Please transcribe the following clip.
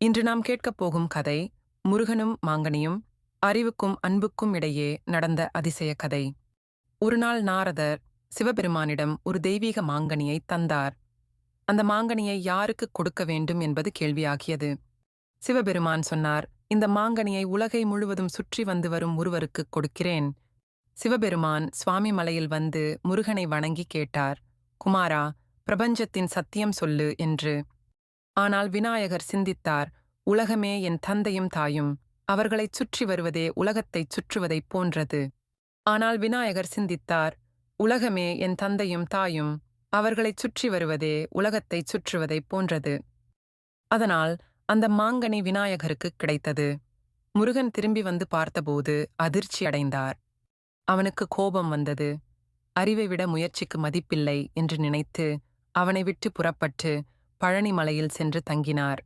இன்று நாம் கேட்கப் போகும் கதை முருகனும் மாங்கனியும் அறிவுக்கும் அன்புக்கும் இடையே நடந்த அதிசய கதை. ஒருநாள் நாரதர் சிவபெருமானிடம் ஒரு தெய்வீக மாங்கனியை தந்தார். அந்த மாங்கனியை யாருக்கு கொடுக்க வேண்டும் என்பது கேள்வியாகியது. சிவபெருமான் சொன்னார் இந்த மாங்கனியை உலகை முழுவதும் சுற்றி வந்து வரும் ஒருவருக்கு கொடுக்கிறேன். சிவபெருமான் சுவாமி மலையில் வந்து முருகனை வணங்கி கேட்டார் குமாரா பிரபஞ்சத்தின் சத்தியம் சொல்லு என்று. ஆனால் விநாயகர் சிந்தித்தார் உலகமே என் தந்தையும் தாயும் அவர்களைச் சுற்றி வருவதே உலகத்தைச் சுற்றுவதைப் போன்றது. ஆனால் விநாயகர் சிந்தித்தார் உலகமே என் தந்தையும் தாயும் அவர்களைச் சுற்றி வருவதே உலகத்தைச் சுற்றுவதைப் போன்றது. அதனால் அந்த மாங்கனி விநாயகருக்கு கிடைத்தது. முருகன் திரும்பி வந்து பார்த்தபோது அதிர்ச்சி அடைந்தார். அவனுக்கு கோபம் வந்தது. அறிவை விட முயற்சிக்கு மதிப்பில்லை என்று நினைத்து அவனை விட்டு புறப்பட்டு பழனிமலையில் சென்று தங்கினார்.